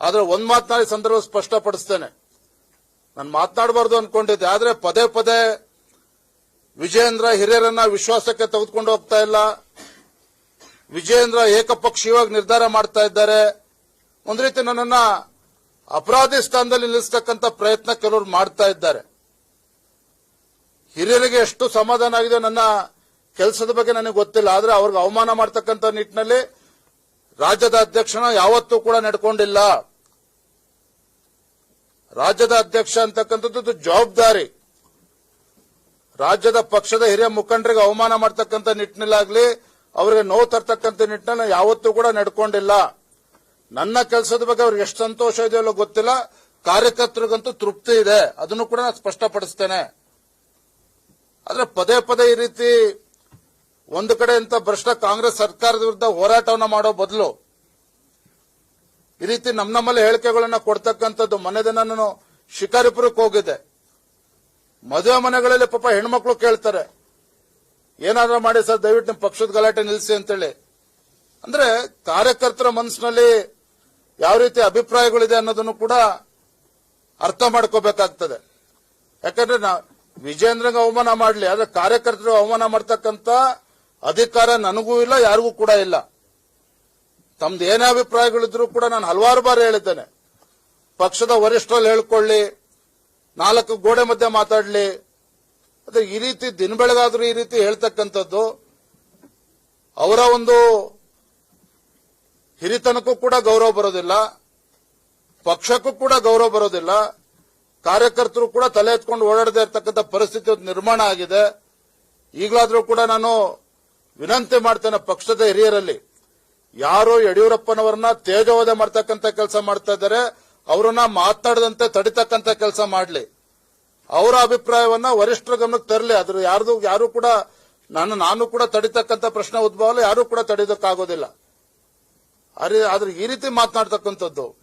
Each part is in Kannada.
ಆದ್ರೆ ಒಂದ್ ಮಾತನಾಡಿ ಸಂದರ್ಭ ಸ್ಪಷ್ಟಪಡಿಸ್ತೇನೆ. ನಾನು ಮಾತನಾಡಬಾರ್ದು ಅನ್ಕೊಂಡಿದ್ದೆ. ಆದ್ರೆ ಪದೇ ಪದೇ ವಿಜಯೇಂದ್ರ ಹಿರಿಯರನ್ನ ವಿಶ್ವಾಸಕ್ಕೆ ತೆಗೆದುಕೊಂಡು ಹೋಗ್ತಾ ಇಲ್ಲ. ವಿಜಯೇಂದ್ರ ಏಕಪಕ್ಷೀಯವಾಗಿ ನಿರ್ಧಾರ ಮಾಡ್ತಾ ಇದ್ದಾರೆ. ಒಂದ್ ರೀತಿ ನನ್ನನ್ನ ಅಪರಾಧಿ ಸ್ಥಾನದಲ್ಲಿ ನಿಲ್ಲಿಸ್ತಕ್ಕಂಥ ಪ್ರಯತ್ನ ಕೆಲವರು ಮಾಡ್ತಾ ಇದ್ದಾರೆ. ಹಿರಿಯರಿಗೆ ಎಷ್ಟು ಸಮಾಧಾನ ಆಗಿದೆ ನನ್ನ ಕೆಲಸದ ಬಗ್ಗೆ ನನಗೆ ಗೊತ್ತಿಲ್ಲ. ಆದ್ರೆ ಅವ್ರಿಗೆ ಅವಮಾನ ಮಾಡ್ತಕ್ಕಂಥ ನಿಟ್ಟಿನಲ್ಲಿ ರಾಜ್ಯದ ಅಧ್ಯಕ್ಷನ ಯಾವತ್ತೂ ಕೂಡ ನಡ್ಕೊಂಡಿಲ್ಲ. ರಾಜ್ಯದ ಅಧ್ಯಕ್ಷ ಅಂತಕ್ಕಂಥದ್ದು ಜವಾಬ್ದಾರಿ. ರಾಜ್ಯದ ಪಕ್ಷದ ಹಿರಿಯ ಮುಖಂಡರಿಗೆ ಅವಮಾನ ಮಾಡ್ತಕ್ಕಂಥ ನಿಟ್ಟಿನಲ್ಲಾಗ್ಲಿ ಅವರಿಗೆ ನೋವು ತರ್ತಕ್ಕಂಥ ನಿಟ್ಟಿನಲ್ಲಿ ಯಾವತ್ತೂ ಕೂಡ ನಡ್ಕೊಂಡಿಲ್ಲ. ನನ್ನ ಕೆಲಸದ ಬಗ್ಗೆ ಅವ್ರಿಗೆ ಎಷ್ಟು ಸಂತೋಷ ಇದೆಯಲ್ಲೋ ಗೊತ್ತಿಲ್ಲ. ಕಾರ್ಯಕರ್ತರಿಗಂತೂ ತೃಪ್ತಿ ಇದೆ. ಅದನ್ನು ಕೂಡ ನಾನು ಸ್ಪಷ್ಟಪಡಿಸ್ತೇನೆ. ಆದರೆ ಪದೇ ಪದೇ ಈ ರೀತಿ ಒಂದು ಕಡೆ ಇಂತ ಭ್ರಷ್ಟ ಕಾಂಗ್ರೆಸ್ ಸರ್ಕಾರದ ವಿರುದ್ಧ ಹೋರಾಟವನ್ನ ಮಾಡೋ ಬದಲು ಈ ರೀತಿ ನಮ್ಮ ನಮ್ಮಲ್ಲಿ ಹೇಳಿಕೆಗಳನ್ನು ಕೊಡ್ತಕ್ಕಂಥದ್ದು ಮನೆ ದಿನ ನಾನು ಶಿಕಾರಿಪುರಕ್ಕೆ ಹೋಗಿದ್ದೆ. ಮದುವೆ ಮನೆಗಳಲ್ಲಿ ಪಾಪ ಹೆಣ್ಮಕ್ಳು ಕೇಳ್ತಾರೆ, ಏನಾದ್ರೂ ಮಾಡಿ ಸರ್, ದಯವಿಟ್ಟು ನಿಮ್ಮ ಪಕ್ಷದ ಗಲಾಟೆ ನಿಲ್ಲಿಸಿ ಅಂತೇಳಿ. ಅಂದ್ರೆ ಕಾರ್ಯಕರ್ತರ ಮನಸ್ಸಿನಲ್ಲಿ ಯಾವ ರೀತಿ ಅಭಿಪ್ರಾಯಗಳಿದೆ ಅನ್ನೋದನ್ನು ಕೂಡ ಅರ್ಥ ಮಾಡ್ಕೋಬೇಕಾಗ್ತದೆ. ಯಾಕಂದ್ರೆ ನಾ ಅವಮಾನ ಮಾಡಲಿ, ಆದ್ರೆ ಕಾರ್ಯಕರ್ತರು ಅವಮಾನ ಮಾಡ್ತಕ್ಕಂತ ಅಧಿಕಾರ ನನಗೂ ಇಲ್ಲ, ಯಾರಿಗೂ ಕೂಡ ಇಲ್ಲ. ತಮ್ದು ಏನೇ ಅಭಿಪ್ರಾಯಗಳಿದ್ರು ಕೂಡ ನಾನು ಹಲವಾರು ಬಾರಿ ಹೇಳಿದ್ದೇನೆ. ಪಕ್ಷದ ವರಿಷ್ಠರಲ್ಲಿ ಹೇಳ್ಕೊಳ್ಳಿ, ನಾಲ್ಕು ಗೋಡೆ ಮಧ್ಯೆ ಮಾತಾಡಲಿ. ಅದೇ ಈ ರೀತಿ ದಿನ ಬೆಳಗಾದ್ರೂ ಈ ರೀತಿ ಹೇಳ್ತಕ್ಕಂಥದ್ದು, ಅವರ ಒಂದು ಹಿರಿತನಕ್ಕೂ ಕೂಡ ಗೌರವ ಬರೋದಿಲ್ಲ, ಪಕ್ಷಕ್ಕೂ ಕೂಡ ಗೌರವ ಬರೋದಿಲ್ಲ. ಕಾರ್ಯಕರ್ತರು ಕೂಡ ತಲೆ ಎತ್ಕೊಂಡು ಓಡಾಡದೇ ಇರತಕ್ಕಂಥ ಪರಿಸ್ಥಿತಿ ನಿರ್ಮಾಣ ಆಗಿದೆ. ಈಗಲಾದರೂ ಕೂಡ ನಾನು ವಿನಂತಿ ಮಾಡ್ತೇನೆ ಪಕ್ಷದ ಹಿರಿಯರಲ್ಲಿ. ಯಾರು ಯಡಿಯೂರಪ್ಪನವರನ್ನ ತೇಜೋವಧೆ ಮಾಡ್ತಕ್ಕಂಥ ಕೆಲಸ ಮಾಡ್ತಾ ಇದ್ದಾರೆ, ಅವರನ್ನ ಮಾತಾಡದಂತೆ ತಡಿತಕ್ಕಂಥ ಕೆಲಸ ಮಾಡಲಿ. ಅವರ ಅಭಿಪ್ರಾಯವನ್ನ ವರಿಷ್ಠರ ಗಮನಕ್ಕೆ ತರಲಿ. ಅದ್ರ ಯಾರ್ದು, ಯಾರು ಕೂಡ ನಾನು ನಾನು ಕೂಡ ತಡಿತಕ್ಕಂಥ ಪ್ರಶ್ನೆ ಉದ್ಭವ ಅಲ್ಲ ಯಾರು ಕೂಡ ತಡಿದಕ್ಕಾಗೋದಿಲ್ಲ ಅರೆ- ಆದ್ರೆ ಈ ರೀತಿ ಮಾತನಾಡ್ತಕ್ಕಂಥದ್ದು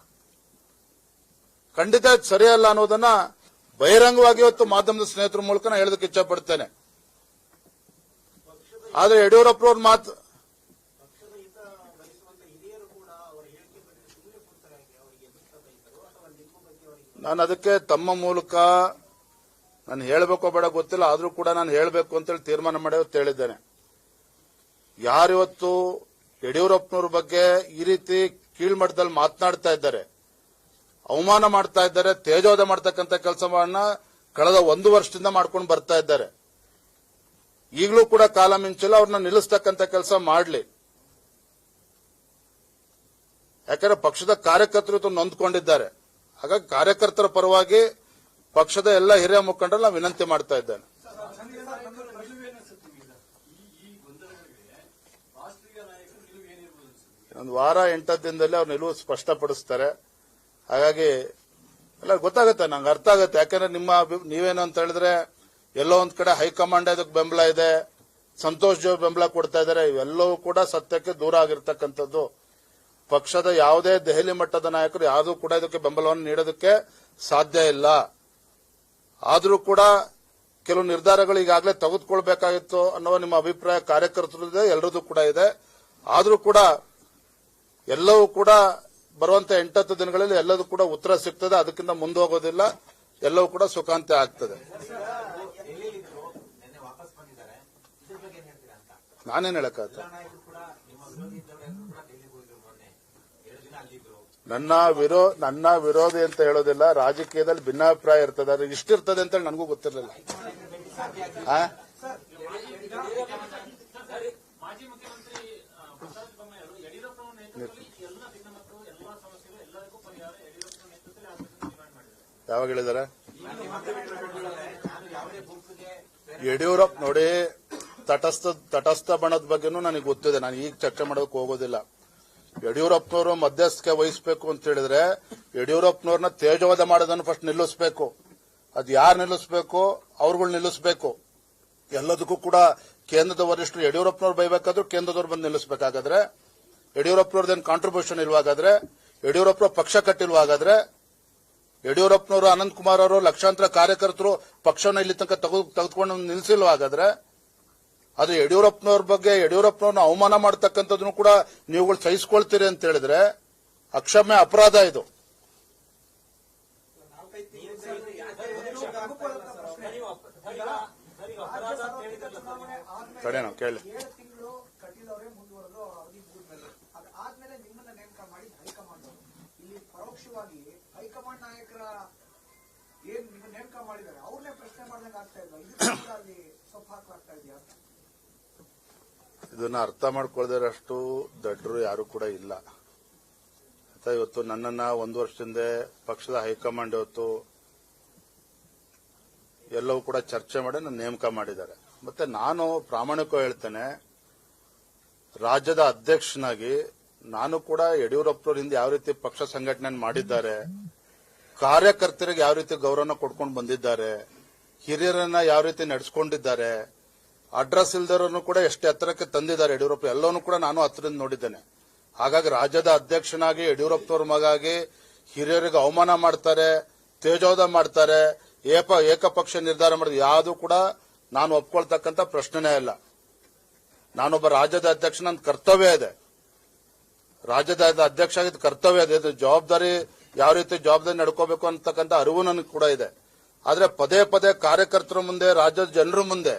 ಖಂಡಿತ ಸರಿಯಲ್ಲ ಅನ್ನೋದನ್ನ ಬಹಿರಂಗವಾಗಿ ಇವತ್ತು ಮಾಧ್ಯಮದ ಸ್ನೇಹಿತರ ಮೂಲಕ ಹೇಳೋದಕ್ಕೆ ಇಚ್ಛಪಡ್ತೇನೆ ಆದ್ರೆ ಯಡಿಯೂರಪ್ಪನವ್ರ ಮಾತು ನಾನು ಅದಕ್ಕೆ ತಮ್ಮ ಮೂಲಕ ನಾನು ಹೇಳಬೇಕೋ ಬೇಡ ಗೊತ್ತಿಲ್ಲ, ಆದರೂ ಕೂಡ ನಾನು ಹೇಳಬೇಕು ಅಂತೇಳಿ ತೀರ್ಮಾನ ಮಾಡಿ ಹೇಳಿದ್ದೇನೆ ಯಾರಿವತ್ತು ಯಡಿಯೂರಪ್ಪನವ್ರ ಬಗ್ಗೆ ಈ ರೀತಿ ಕೀಳ್ಮಟ್ಟದಲ್ಲಿ ಮಾತನಾಡ್ತಾ ಇದ್ದಾರೆ, ಅವಮಾನ ಮಾಡ್ತಾ ಇದ್ದಾರೆ ತೇಜೋದ ಮಾಡ್ತಕ್ಕಂಥ ಕೆಲಸವನ್ನ ಕಳೆದ ಒಂದು ವರ್ಷದಿಂದ ಮಾಡ್ಕೊಂಡು ಬರ್ತಾ ಇದ್ದಾರೆ. ಈಗಲೂ ಕೂಡ ಕಾಲ ಮಿಂಚಿಲ್ಲ ಅವ್ರನ್ನ ನಿಲ್ಲಿಸ್ತಕ್ಕಂಥ ಕೆಲಸ ಮಾಡಲಿ. ಯಾಕಂದ್ರೆ ಪಕ್ಷದ ಕಾರ್ಯಕರ್ತರು ನೊಂದ್ಕೊಂಡಿದ್ದಾರೆ. ಹಾಗಾಗಿ ಕಾರ್ಯಕರ್ತರ ಪರವಾಗಿ ಪಕ್ಷದ ಎಲ್ಲ ಹಿರಿಯ ಮುಖಂಡರು ನಾವು ವಿನಂತಿ ಮಾಡ್ತಾ ಇದ್ದೇನೆ. ಒಂದು ವಾರ, ಎಂಟತ್ತು ದಿನದಲ್ಲಿ ಅವ್ರ ನಿಲುವು ಸ್ಪಷ್ಟಪಡಿಸ್ತಾರೆ. ಹಾಗಾಗಿ ಎಲ್ಲ ಗೊತ್ತಾಗುತ್ತೆ, ನಂಗೆ ಅರ್ಥ ಆಗುತ್ತೆ. ಯಾಕಂದ್ರೆ ನಿಮ್ಮ ನೀವೇನು ಅಂತ ಹೇಳಿದ್ರೆ ಎಲ್ಲೋ ಒಂದ್ ಕಡೆ ಹೈಕಮಾಂಡ್ ಅದಕ್ಕೆ ಬೆಂಬಲ ಇದೆ, ಸಂತೋಷ್ ಜೋ ಬೆಂಬಲ ಕೊಡ್ತಾ ಇದ್ದಾರೆ ಇವೆಲ್ಲವೂ ಕೂಡ ಸತ್ಯಕ್ಕೆ ದೂರ ಆಗಿರ್ತಕ್ಕಂಥದ್ದು. ಪಕ್ಷದ ಯಾವುದೇ ದೆಹಲಿ ಮಟ್ಟದ ನಾಯಕರು ಯಾವುದೂ ಕೂಡ ಇದಕ್ಕೆ ಬೆಂಬಲವನ್ನು ನೀಡೋದಕ್ಕೆ ಸಾಧ್ಯ ಇಲ್ಲ. ಆದರೂ ಕೂಡ ಕೆಲವು ನಿರ್ಧಾರಗಳು ಈಗಾಗಲೇ ತೆಗೆದುಕೊಳ್ಬೇಕಾಗಿತ್ತು ಅನ್ನೋ ನಿಮ್ಮ ಅಭಿಪ್ರಾಯ ಕಾರ್ಯಕರ್ತರು ಇದೆ ಎಲ್ಲರದ್ದು ಕೂಡ ಇದೆ. ಆದರೂ ಕೂಡ ಎಲ್ಲವೂ ಕೂಡ ಬರುವಂತ ಎಂಟತ್ತು ದಿನಗಳಲ್ಲಿ ಎಲ್ಲದೂ ಕೂಡ ಉತ್ತರ ಸಿಗ್ತದೆ, ಅದಕ್ಕಿಂತ ಮುಂದೆ ಹೋಗೋದಿಲ್ಲ, ಎಲ್ಲವೂ ಕೂಡ ಸುಖಾಂತ್ಯ ಆಗ್ತದೆ ಡೆಲ್ಲಿಲಿದ್ರು ನಿನ್ನೆ ವಾಪಸ್ ಬಂದಿದ್ದಾರೆ ಇದ್ರ ಬಗ್ಗೆ ಏನ್ ಹೇಳ್ತೀರಾ ಅಂತ ನಾನೇನ್ ಹೇಳಕ್ಕಾಗ್ತದೆ ಎಲ್ಲ ನಾಯಕರು ಕೂಡ ನಿಮ್ಮ ವಿರೋಧಿ ಇದ್ದವರೆಲ್ಲರೂ ಕೂಡ ಡೆಲ್ಲಿಗೆ ಹೋಗಿದ್ರು ಮೊನ್ನೆ ಎರಡು ದಿನ ಹೇಳಕ್ಕ ನನ್ನ ವಿರೋ, ನನ್ನ ವಿರೋಧಿ ಅಂತ ಹೇಳೋದಿಲ್ಲ, ರಾಜಕೀಯದಲ್ಲಿ ಭಿನ್ನಾಭಿಪ್ರಾಯ ಇರ್ತದೆ ಅದ್ರ ಇಷ್ಟಿರ್ತದೆ ಅಂತ ಹೇಳಿ ನನಗೂ ಗೊತ್ತಿರಲಿಲ್ಲ. ಯಾವಾಗ ಹೇಳಿದಾರ? ಯಡಿಯೂರಪ್ಪ ನೋಡಿ ತಟಸ್ಥ ತಟಸ್ಥ ಬಣದ ಬಗ್ಗೆನೂ ನನಗೆ ಗೊತ್ತಿದೆ. ನಾನು ಈಗ ಚರ್ಚೆ ಮಾಡೋಕೆ ಹೋಗೋದಿಲ್ಲ. ಯಡಿಯೂರಪ್ಪನವರು ಮಧ್ಯಸ್ಥಿಕೆ ವಹಿಸಬೇಕು ಅಂತ ಹೇಳಿದ್ರೆ, ಯಡಿಯೂರಪ್ಪನವ್ರನ್ನ ತೇಜವಾದ ಮಾಡೋದನ್ನು ಫಸ್ಟ್ ನಿಲ್ಲಿಸಬೇಕು. ಅದು ಯಾರು ನಿಲ್ಲಿಸಬೇಕು? ಅವ್ರುಗಳು ನಿಲ್ಲಿಸಬೇಕು. ಎಲ್ಲದಕ್ಕೂ ಕೂಡ ಕೇಂದ್ರದ ವರಿಷ್ಠರು ಯಡಿಯೂರಪ್ಪನವ್ರು ಬೈಬೇಕಾದ್ರೂ ಕೇಂದ್ರದವ್ರು ಬಂದು ನಿಲ್ಲಿಸಬೇಕಾಗಾದ್ರೆ ಯಡಿಯೂರಪ್ಪನವ್ರದ್ದೇನು ಕಾಂಟ್ರಿಬ್ಯೂಷನ್ ಇಲ್ವಾಗಾದ್ರೆ ಯಡಿಯೂರಪ್ಪನ ಪಕ್ಷ ಕಟ್ಟಿಲ್ವಾಗಾದ್ರೆ, ಯಡಿಯೂರಪ್ಪನವರು ಅನಂತ್ ಕುಮಾರ್ ಅವರು ಲಕ್ಷಾಂತರ ಕಾರ್ಯಕರ್ತರು ಪಕ್ಷವನ್ನು ಇಲ್ಲಿ ತನಕ ತೆಗೆದು, ತೆಗೆದುಕೊಂಡು ನಿಲ್ಲಿಸಿಲ್ವ ಹಾಗಾದ್ರೆ ಅದು ಯಡಿಯೂರಪ್ಪನವ್ರ ಬಗ್ಗೆ, ಯಡಿಯೂರಪ್ಪನವ್ರನ್ನ ಅವಮಾನ ಮಾಡ್ತಕ್ಕಂಥದನ್ನು ಕೂಡ ನೀವುಗಳು ಸಹಿಸಿಕೊಳ್ತೀರಿ ಅಂತ ಹೇಳಿದ್ರೆ ಅಕ್ಷಮ್ಯ ಅಪರಾಧ ಇದು. ತಡೆನೋ ಕೇಳಿ. ಏನ್ ನೇಮಕ ಮಾಡಿದ್ದಾರೆ? ಅವ್ರನ್ನೇ ಪ್ರಶ್ನೆ ಮಾಡಿದಂಗೆ ಆಗ್ತಾ ಇಲ್ಲ ಸ್ವಲ್ಪ ಹಾಕಲಾಗ್ತಾ ಇದೆಯಾ ಇದನ್ನ ಅರ್ಥ ಮಾಡ್ಕೊಳ್ದಿರಷ್ಟು ದಡ್ಡರು ಯಾರು ಕೂಡ ಇಲ್ಲ. ಇವತ್ತು ನನ್ನನ್ನ ಒಂದು ವರ್ಷದಿಂದ ಪಕ್ಷದ ಹೈಕಮಾಂಡ್ ಇವತ್ತು ಎಲ್ಲವೂ ಕೂಡ ಚರ್ಚೆ ಮಾಡಿ ನನ್ನ ನೇಮಕ ಮಾಡಿದ್ದಾರೆ. ಮತ್ತೆ ನಾನು ಪ್ರಾಮಾಣಿಕ ಹೇಳ್ತೇನೆ, ರಾಜ್ಯದ ಅಧ್ಯಕ್ಷನಾಗಿ ನಾನು ಕೂಡ ಯಡಿಯೂರಪ್ಪರಿಂದ ಯಾವ ರೀತಿ ಪಕ್ಷ ಸಂಘಟನೆ ಮಾಡಿದ್ದಾರೆ, ಕಾರ್ಯಕರ್ತರಿಗೆ ಯಾವ ರೀತಿ ಗೌರವನ ಕೊಡ್ಕೊಂಡು ಬಂದಿದ್ದಾರೆ, ಹಿರಿಯರನ್ನ ಯಾವ ರೀತಿ ನಡೆಸ್ಕೊಂಡಿದ್ದಾರೆ ಅಡ್ರೆಸ್ ಇಲ್ದರನ್ನು ಕೂಡ ಎಷ್ಟು ಎತ್ತರಕ್ಕೆ ತಂದಿದ್ದಾರೆ ಯಡಿಯೂರಪ್ಪ ಎಲ್ಲವನ್ನೂ ಕೂಡ ನಾನು ಹತ್ರದಿಂದ ನೋಡಿದ್ದೇನೆ. ಹಾಗಾಗಿ ರಾಜ್ಯದ ಅಧ್ಯಕ್ಷನಾಗಿ, ಯಡಿಯೂರಪ್ಪನವ್ರ ಮಗಾಗಿ ಹಿರಿಯರಿಗೆ ಅವಮಾನ ಮಾಡ್ತಾರೆ ತೇಜೋದ ಮಾಡ್ತಾರೆ, ಏಪ, ಏಕಪಕ್ಷ ನಿರ್ಧಾರ ಮಾಡಿದ ಯಾವುದು ಕೂಡ ನಾನು ಒಪ್ಕೊಳ್ತಕ್ಕಂಥ ಪ್ರಶ್ನೆನೇ ಇಲ್ಲ. ನಾನೊಬ್ಬ ರಾಜ್ಯದ ಅಧ್ಯಕ್ಷ, ನನ್ನ ಕರ್ತವ್ಯ ಇದೆ. ರಾಜ್ಯದ ಅಧ್ಯಕ್ಷ ಆಗಿದ್ದ ಕರ್ತವ್ಯ ಇದೆ. ಇದು ಜವಾಬ್ದಾರಿ, ಯಾವ ರೀತಿ ಜವಾಬ್ದಾರಿ ನಡ್ಕೋಬೇಕು ಅಂತಕ್ಕಂಥ ಅರಿವು ನನಗೆ ಕೂಡ ಇದೆ. ಆದರೆ ಪದೇ ಪದೇ ಕಾರ್ಯಕರ್ತರ ಮುಂದೆ, ರಾಜ್ಯದ ಜನರ ಮುಂದೆ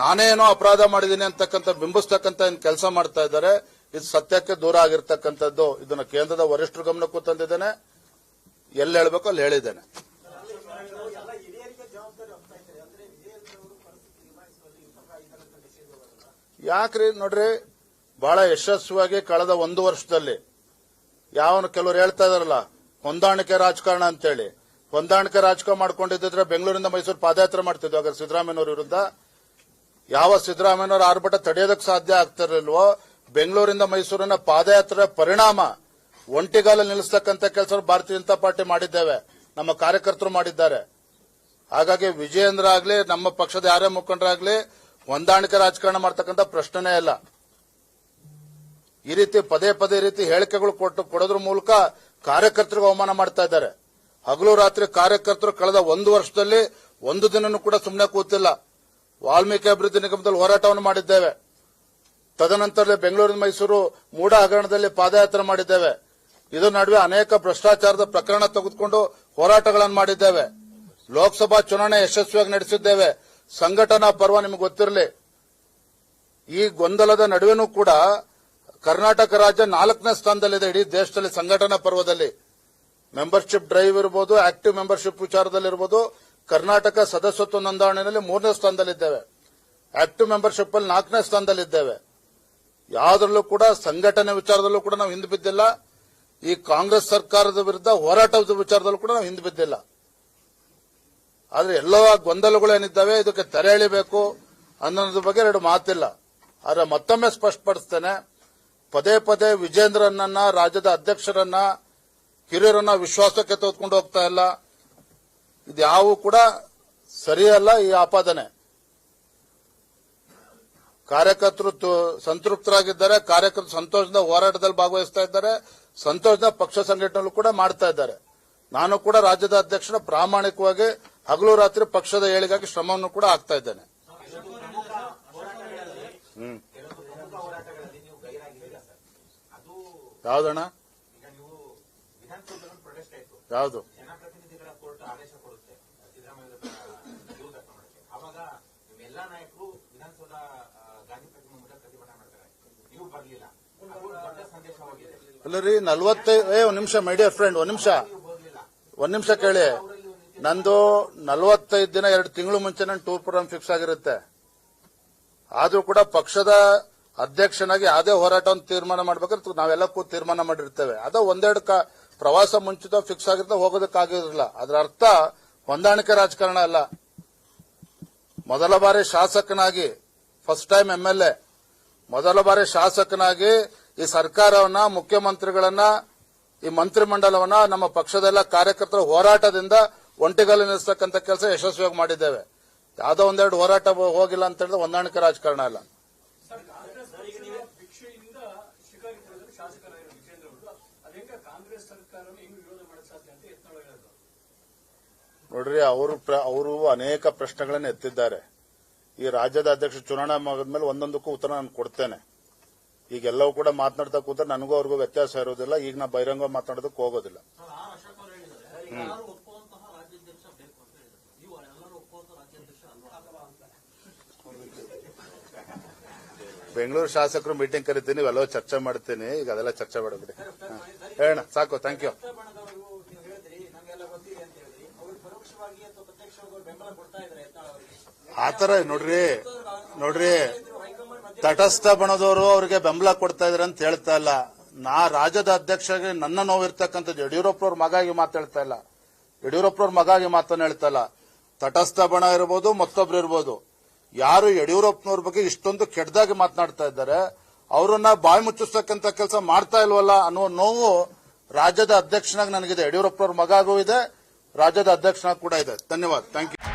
ನಾನೇನೋ ಅಪರಾಧ ಮಾಡಿದ್ದೀನಿ ಅಂತಕ್ಕಂಥ, ಬಿಂಬಿಸ್ತಕ್ಕಂಥ ಕೆಲಸ ಮಾಡ್ತಾ ಇದ್ದಾರೆ, ಇದು ಸತ್ಯಕ್ಕೆ ದೂರ ಆಗಿರ್ತಕ್ಕಂಥದ್ದು. ಇದನ್ನ ಕೇಂದ್ರದ ವರಿಷ್ಠರ ಗಮನಕ್ಕೂ ತಂದಿದ್ದೇನೆ. ಎಲ್ಲಿ ಹೇಳ್ಬೇಕು ಅಲ್ಲಿ ಹೇಳಿದ್ದೇನೆ. ಯಾಕ್ರಿ ನೋಡ್ರಿ, ಬಹಳ ಯಶಸ್ವಿಯಾಗಿ ಕಳೆದ ಒಂದು ವರ್ಷದಲ್ಲಿ, ಯಾವನು ಕೆಲವರು ಹೇಳ್ತಾ ಇದಾರಲ್ಲ ಹೊಂದಾಣಿಕೆ ರಾಜಕಾರಣ ಅಂತೇಳಿ. ಹೊಂದಾಣಿಕೆ ರಾಜಕಾರಣ ಮಾಡ್ಕೊಂಡಿದ್ರೆ ಬೆಂಗಳೂರಿಂದ ಮೈಸೂರು ಪಾದಯಾತ್ರೆ ಮಾಡ್ತಿದ್ವಿ. ಆಗ ಸಿದ್ದರಾಮಯ್ಯನವ್ರ ವಿರುದ್ಧ ಯಾವ ಸಿದ್ದರಾಮಯ್ಯನವರು ಆರ್ಭಟ ತಡೆಯೋದಕ್ಕೆ ಸಾಧ್ಯ ಆಗ್ತಿರಲಿಲ್ವೋ, ಬೆಂಗಳೂರಿಂದ ಮೈಸೂರಿನ ಪಾದಯಾತ್ರೆ ಪರಿಣಾಮ ಒಂಟಿಗಾಲ ನಿಲ್ಲಿಸ್ತಕ್ಕಂಥ ಕೆಲಸ ಭಾರತೀಯ ಜನತಾ ಪಾರ್ಟಿ ಮಾಡಿದ್ದೇವೆ, ನಮ್ಮ ಕಾರ್ಯಕರ್ತರು ಮಾಡಿದ್ದಾರೆ. ಹಾಗಾಗಿ ವಿಜಯೇಂದ್ರ ಆಗಲಿ, ನಮ್ಮ ಪಕ್ಷದ ಯಾರೇ ಮುಖಂಡರಾಗಲಿ, ಹೊಂದಾಣಿಕೆ ರಾಜಕಾರಣ ಮಾಡ್ತಕ್ಕಂಥ ಪ್ರಶ್ನೆನೇ ಇಲ್ಲ. ಈ ರೀತಿ ಪದೇ ಪದೇ ರೀತಿ ಹೇಳಿಕೆಗಳು ಕೊಟ್ಟು ಕೊಡೋದ್ರ ಮೂಲಕ ಕಾರ್ಯಕರ್ತರಿಗೆ ಅವಮಾನ ಮಾಡ್ತಾ ಇದ್ದಾರೆ. ಹಗಲು ರಾತ್ರಿ ಕಾರ್ಯಕರ್ತರು ಕಳೆದ ಒಂದು ವರ್ಷದಲ್ಲಿ ಒಂದು ದಿನನೂ ಕೂಡ ಸುಮ್ಮನೆ ಕೂತಿಲ್ಲ. ವಾಲ್ಮೀಕಿ ಅಭಿವೃದ್ಧಿ ನಿಗಮದಲ್ಲಿ ಹೋರಾಟವನ್ನು ಮಾಡಿದ್ದೇವೆ. ತದನಂತರ ಬೆಂಗಳೂರಿನ ಮೈಸೂರು ಮೂಡ ಹಗರಣದಲ್ಲಿ ಪಾದಯಾತ್ರೆ ಮಾಡಿದ್ದೇವೆ. ಇದರ ನಡುವೆ ಅನೇಕ ಭ್ರಷ್ಟಾಚಾರದ ಪ್ರಕರಣ ತೆಗೆದುಕೊಂಡು ಹೋರಾಟಗಳನ್ನು ಮಾಡಿದ್ದೇವೆ. ಲೋಕಸಭಾ ಚುನಾವಣೆ ಯಶಸ್ವಿಯಾಗಿ ನಡೆಸಿದ್ದೇವೆ. ಸಂಘಟನಾ ಪರ್ವ ನಿಮಗೆ ಗೊತ್ತಿರಲಿ. ಈ ಗೊಂದಲದ ನಡುವೆನೂ ಕೂಡ ಕರ್ನಾಟಕ ರಾಜ್ಯ ನಾಲ್ಕನೇ ಸ್ಥಾನದಲ್ಲಿದೆ ಇಡೀ ದೇಶದಲ್ಲಿ ಸಂಘಟನಾ ಪರ್ವದಲ್ಲಿ. ಮೆಂಬರ್ಶಿಪ್ ಡ್ರೈವ್ ಇರಬಹುದು ಆಕ್ಟಿವ್ ಮೆಂಬರ್ಶಿಪ್ ವಿಚಾರದಲ್ಲಿರ್ಬೋದು ಕರ್ನಾಟಕ ಸದಸ್ಯತ್ವ ನೋಂದಣಿಯಲ್ಲಿ ಮೂರನೇ ಸ್ಥಾನದಲ್ಲಿದ್ದೇವೆ. ಆಕ್ಟಿವ್ ಮೆಂಬರ್ಶಿಪ್ ಅಲ್ಲಿ ನಾಲ್ಕನೇ ಸ್ಥಾನದಲ್ಲಿದ್ದೇವೆ. ಯಾವುದರಲ್ಲೂ ಕೂಡ ಸಂಘಟನೆ ವಿಚಾರದಲ್ಲೂ ಕೂಡ ನಾವು ಹಿಂದೆ ಬಿದ್ದಿಲ್ಲ. ಈ ಕಾಂಗ್ರೆಸ್ ಸರ್ಕಾರದ ವಿರುದ್ಧ ಹೋರಾಟದ ವಿಚಾರದಲ್ಲೂ ಕೂಡ ನಾವು ಹಿಂದೆ ಬಿದ್ದಿಲ್ಲ. ಆದ್ರೆ ಎಲ್ಲೋ ಆ ಗೊಂದಲಗಳು ಇದಕ್ಕೆ ತೆರೆ ಎಳಿಬೇಕು ಅನ್ನೋದ್ರ ಬಗ್ಗೆ ಎರಡು ಮಾತಿಲ್ಲ. ಆದ್ರೆ ಮತ್ತೊಮ್ಮೆ ಸ್ಪಷ್ಟಪಡಿಸ್ತೇನೆ, ಪದೇ ಪದೇ ವಿಜೇಂದ್ರನನ್ನ, ರಾಜ್ಯದ ಅಧ್ಯಕ್ಷರನ್ನ, ಹಿರಿಯರನ್ನ ವಿಶ್ವಾಸಕ್ಕೆ ತೆಗೆದುಕೊಂಡು ಹೋಗ್ತಾ ಇಲ್ಲ. ಇದ್ಯಾವು ಕೂಡ ಸರಿಯಲ್ಲ ಈ ಆಪಾದನೆ. ಕಾರ್ಯಕರ್ತರು ಸಂತೃಪ್ತರಾಗಿದ್ದಾರೆ, ಕಾರ್ಯಕರ್ತರು ಸಂತೋಷದ ಹೋರಾಟದಲ್ಲಿ ಭಾಗವಹಿಸ್ತಾ ಇದ್ದಾರೆ, ಸಂತೋಷದ ಪಕ್ಷ ಸಂಘಟನೆಗಳು ಕೂಡ ಮಾಡ್ತಾ ಇದ್ದಾರೆ. ನಾನು ಕೂಡ ರಾಜ್ಯದ ಅಧ್ಯಕ್ಷರ ಪ್ರಾಮಾಣಿಕವಾಗಿ ಹಗಲು ರಾತ್ರಿ ಪಕ್ಷದ ಏಳಿಗಾಗಿ ಶ್ರಮವನ್ನು ಕೂಡ ಆಗ್ತಾ ಇದ್ದೇನೆ. ಯಾವ್ದಣ್ಣ? ಯಾವ್ದು? ಅವಾಗ ನಿಮ್ಮೆಲ್ಲಾ ನಾಯಕರು ವಿಧಾನಸೌಧ ಗಾಂಧಿ ಪ್ರತಿಮೆ ಮುಂದೆ ಪ್ರತಿಭಟನೆ ಮಾಡ್ತಾರೆ. ನೀವು ಬರಲಿಲ್ಲ. ಅದು ಅಲ್ಲರಿ ನಲ್ವತ್ತೈದು ಏ ಒಂದ್ ನಿಮಿಷ ಮೈ ಡಿಯರ್ ಫ್ರೆಂಡ್ ಒಂದ್ ನಿಮಿಷ. ಒಂದ್ ನಿಮಿಷ ಕೇಳಿ. ನಂದು ನಲವತ್ತೈದು ದಿನ ಎರಡು ತಿಂಗಳು ಮುಂಚೆ ನನ್ನ ಟೂರ್ ಪ್ರೋಗ್ರಾಮ್ ಫಿಕ್ಸ್ ಆಗಿರುತ್ತೆ. ಆದ್ರೂ ಕೂಡ ಪಕ್ಷದ ಅಧ್ಯಕ್ಷನಾಗಿ ಯಾವುದೇ ಹೋರಾಟವನ್ನು ತೀರ್ಮಾನ ಮಾಡ್ಬೇಕಂತ ನಾವೆಲ್ಲ ಕೂತ್ ತೀರ್ಮಾನ ಮಾಡಿರ್ತೇವೆ. ಅದ ಒಂದೆರಡು ಪ್ರವಾಸ ಮುಂಚಿತ ಫಿಕ್ಸ್ ಆಗಿರ್ತಾ ಹೋಗೋದಕ್ಕಾಗಿರಲಿಲ್ಲ ಅದರ ಅರ್ಥ ಹೊಂದಾಣಿಕೆ ರಾಜಕಾರಣ ಅಲ್ಲ. ಮೊದಲ ಬಾರಿ ಶಾಸಕನಾಗಿ ಫಸ್ಟ್ ಟೈಮ್ ಎಂಎಲ್ಎ ಮೊದಲ ಬಾರಿ ಶಾಸಕನಾಗಿ ಈ ಸರ್ಕಾರವನ್ನ, ಮುಖ್ಯಮಂತ್ರಿಗಳನ್ನ, ಈ ಮಂತ್ರಿಮಂಡಲವನ್ನ ನಮ್ಮ ಪಕ್ಷದೆಲ್ಲ ಕಾರ್ಯಕರ್ತರ ಹೋರಾಟದಿಂದ ಒಂಟಿಗಲ್ಲಿ ನಿಲ್ಲಿಸ್ತಕ್ಕಂಥ ಕೆಲಸ ಯಶಸ್ವಿಯಾಗಿ ಮಾಡಿದ್ದೇವೆ. ಯಾವುದೋ ಒಂದೆರಡು ಹೋರಾಟ ಹೋಗಿಲ್ಲ ಅಂತ ಹೇಳಿದ್ರೆ ಹೊಂದಾಣಿಕೆ ರಾಜಕಾರಣ ಅಲ್ಲ ಸರ್ ಕಾಂಗ್ರೆಸ್ ಪಕ್ಷದ ಭಿಕ್ಷೆಯಿಂದ ಶಿಕಾರಿ ಪಡೆದ ಶಾಸಕರಾಗಿರೋ ವಿಜೇಂದ್ರ ಅವರು ಅದೇಂಗ ಕಾಂಗ್ರೆಸ್ ಸರ್ಕಾರವನ್ನು ಹೆಂಗ್ ವಿರೋಧ ಮಾಡಕ್ ಸಾಧ್ಯ ಅಂತ ಯತ್ನಾಳ್ ಹೇಳಿದ್ರು ನೋಡ್ರಿ ಅವರು ಅವರು ಅನೇಕ ಪ್ರಶ್ನೆಗಳನ್ನು ಎತ್ತಿದ್ದಾರೆ. ಈ ರಾಜ್ಯದ ಅಧ್ಯಕ್ಷ ಚುನಾವಣೆ ಮಾಡಿದ್ಮೇಲೆ ಒಂದೊಂದಕ್ಕೂ ಉತ್ತರ ನಾನು ಕೊಡ್ತೇನೆ. ಈಗೆಲ್ಲವೂ ಕೂಡ ಮಾತನಾಡ್ತಾ ಕೂತ್ರೆ ನನಗೂ ಅವ್ರಿಗೂ ವ್ಯತ್ಯಾಸ ಇರೋದಿಲ್ಲ. ಈಗ ನಾ ಬಹಿರಂಗ ಮಾತನಾಡೋದಕ್ಕೆ ಹೋಗೋದಿಲ್ಲ. ಬೆಂಗಳೂರು ಶಾಸಕರು ಮೀಟಿಂಗ್ ಕರಿತೀನಿ ಇವೆಲ್ಲವೂ ಚರ್ಚೆ ಮಾಡ್ತೀನಿ. ಈಗ ಅದೆಲ್ಲ ಚರ್ಚೆ ಮಾಡಬಿಡಿ ಹೇಳೋಣ ಸಾಕು ಥ್ಯಾಂಕ್ ಯು ಬಣದವರು ನೀವು ಹೇಳಿದ್ರಿ ನಮ್ಗೆಲ್ಲ ಗೊತ್ತಿದೆ ಅಂತ ಹೇಳಿದ್ರಿ ಅವ್ರು ಪರೋಕ್ಷವಾಗಿ ಅಥವಾ ಪ್ರತ್ಯಕ್ಷವಾಗಿ ಅವ್ರು ಬೆಂಬಲ ಕೊಡ್ತಾ ಇದ್ದಾರೆ ಯತ್ನಾಳ್ ಅವರಿಗೆ ಆತರ ನೋಡ್ರಿ ನೋಡ್ರಿ ತಟಸ್ಥ ಬಣದವರು ಅವ್ರಿಗೆ ಬೆಂಬಲ ಕೊಡ್ತಾ ಇದ್ರೆ ಅಂತ ಹೇಳ್ತಾ ಇಲ್ಲ. ನಾ ರಾಜ್ಯದ ಅಧ್ಯಕ್ಷರಿಗೆ ನನ್ನ ನೋವಿರ್ತಕ್ಕಂಥದ್ದು ಯಡಿಯೂರಪ್ಪನವ್ರ ಮಗಾಗಿ ಮಾತಾಡ್ತಾ ಇಲ್ಲ. ಯಡಿಯೂರಪ್ಪನವ್ರ ಮಗಾಗಿ ಮಾತನ್ನ ಹೇಳ್ತಾ ಇಲ್ಲ. ತಟಸ್ಥ ಬಣ ಇರ್ಬೋದು ಮತ್ತೊಬ್ರು ಇರ್ಬೋದು. ಯಾರು ಯಡಿಯೂರಪ್ಪನವ್ರ ಬಗ್ಗೆ ಇಷ್ಟೊಂದು ಕೆಟ್ಟದಾಗಿ ಮಾತನಾಡ್ತಾ ಇದ್ದಾರೆ ಅವರನ್ನ ಬಾಯಿ ಮುಚ್ಚಿಸ್ತಕ್ಕಂಥ ಕೆಲಸ ಮಾಡ್ತಾ ಇಲ್ವಲ್ಲ ಅನ್ನೋ ನೋವು ರಾಜ್ಯದ ಅಧ್ಯಕ್ಷನಾಗಿ ನನಗಿದೆ. ಯಡಿಯೂರಪ್ಪನವ್ರ ಮಗಾಗೂ ಇದೆ ರಾಜ್ಯದ ಅಧ್ಯಕ್ಷನಾಗಿ ಕೂಡ ಇದೆ ಧನ್ಯವಾದ. Thank you